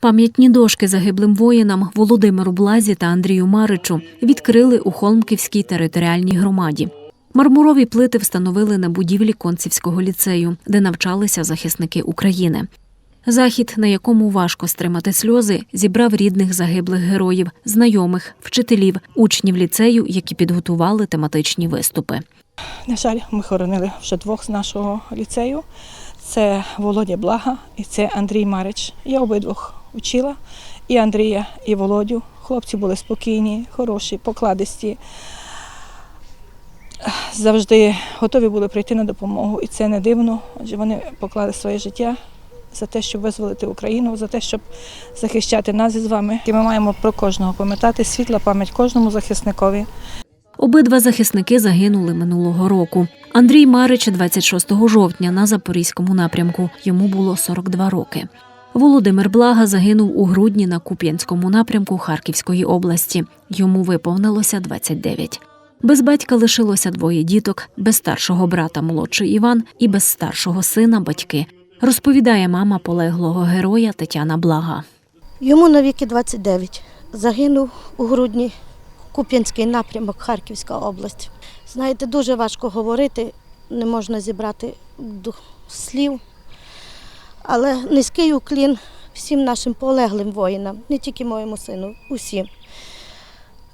Пам'ятні дошки загиблим воїнам Володимиру Блазі та Андрію Маричу відкрили у Холмківській територіальній громаді. Мармурові плити встановили на будівлі Концівського ліцею, де навчалися захисники України. Захід, на якому важко стримати сльози, зібрав рідних загиблих героїв, знайомих, вчителів, учнів ліцею, які підготували тематичні виступи. На жаль, ми хоронили вже двох з нашого ліцею. Це Володя Блага і це Андрій Марич. Я обидвох вчила і Андрія, і Володю. Хлопці були спокійні, хороші, покладисті. Завжди готові були прийти на допомогу. І це не дивно, адже вони поклали своє життя за те, щоб визволити Україну, за те, щоб захищати нас із вами. І ми маємо про кожного пам'ятати світла пам'ять кожному захисникові. Обидва захисники загинули минулого року. Андрій Марич 26 жовтня на Запорізькому напрямку. Йому було 42 роки. Володимир Блага загинув у грудні на Куп'янському напрямку Харківської області. Йому виповнилося 29. Без батька лишилося двоє діток, без старшого брата молодший Іван і без старшого сина батьки. Розповідає мама полеглого героя Тетяна Блага. Йому навіки 29. Загинув у грудні Куп'янський напрямок, Харківська область. Знаєте, дуже важко говорити, не можна зібрати слів. Але низький уклін всім нашим полеглим воїнам, не тільки моєму сину, усім.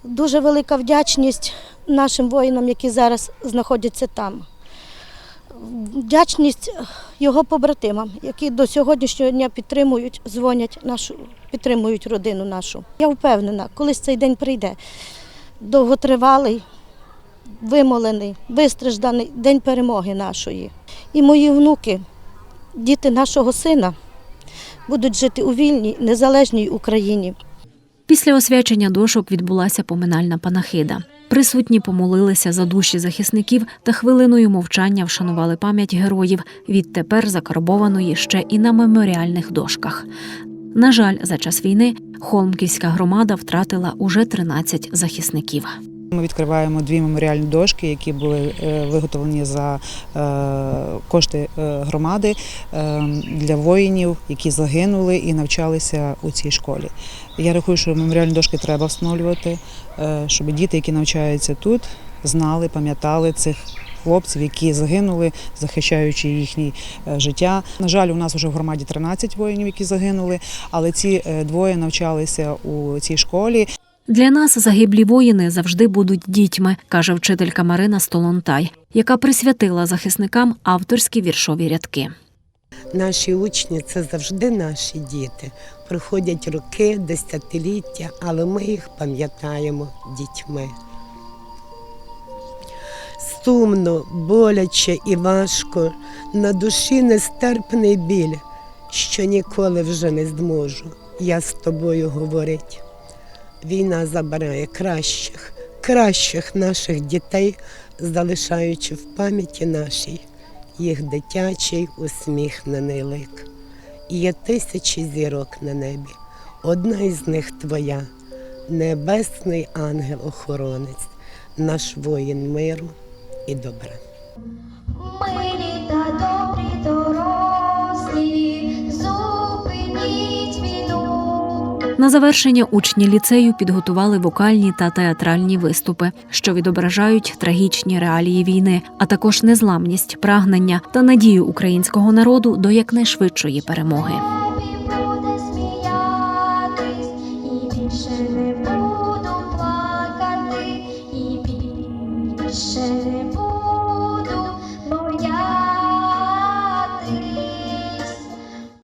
Дуже велика вдячність нашим воїнам, які зараз знаходяться там. Вдячність його побратимам, які до сьогоднішнього дня підтримують, дзвонять нашу, підтримують родину нашу. Я впевнена, колись цей день прийде. Довготривалий, вимолений, вистражданий день перемоги нашої. І мої внуки, діти нашого сина, будуть жити у вільній, незалежній Україні. Після освячення дошок відбулася поминальна панахида. Присутні помолилися за душі захисників та хвилиною мовчання вшанували пам'ять героїв, відтепер закарбованої ще і на меморіальних дошках. На жаль, за час війни Холмківська громада втратила уже 13 захисників. Ми відкриваємо дві меморіальні дошки, які були е, виготовлені за е, кошти е, громади для воїнів, які загинули і навчалися у цій школі. Я рахую, що меморіальні дошки треба встановлювати, щоб діти, які навчаються тут, знали, пам'ятали цих. Хлопців, які загинули, захищаючи їхнє життя. На жаль, у нас вже в громаді 13 воїнів, які загинули, але ці двоє навчалися у цій школі. Для нас загиблі воїни завжди будуть дітьми, каже вчителька Марина Столонтай, яка присвятила захисникам авторські віршові рядки. Наші учні це завжди наші діти. Проходять роки, десятиліття, але ми їх пам'ятаємо дітьми. Сумно, боляче і важко, на душі нестерпний біль, що ніколи вже не зможу я з тобою говорить. Війна забирає кращих, кращих наших дітей, залишаючи в пам'яті нашій їх дитячий усміхнений лик. І є тисячі зірок на небі. Одна із них твоя, небесний ангел-охоронець, наш воїн миру і добра. Милі На завершення учні ліцею підготували вокальні та театральні виступи, що відображають трагічні реалії війни, а також незламність, прагнення та надію українського народу до якнайшвидшої перемоги. Більше не буду плакати, і більше не буду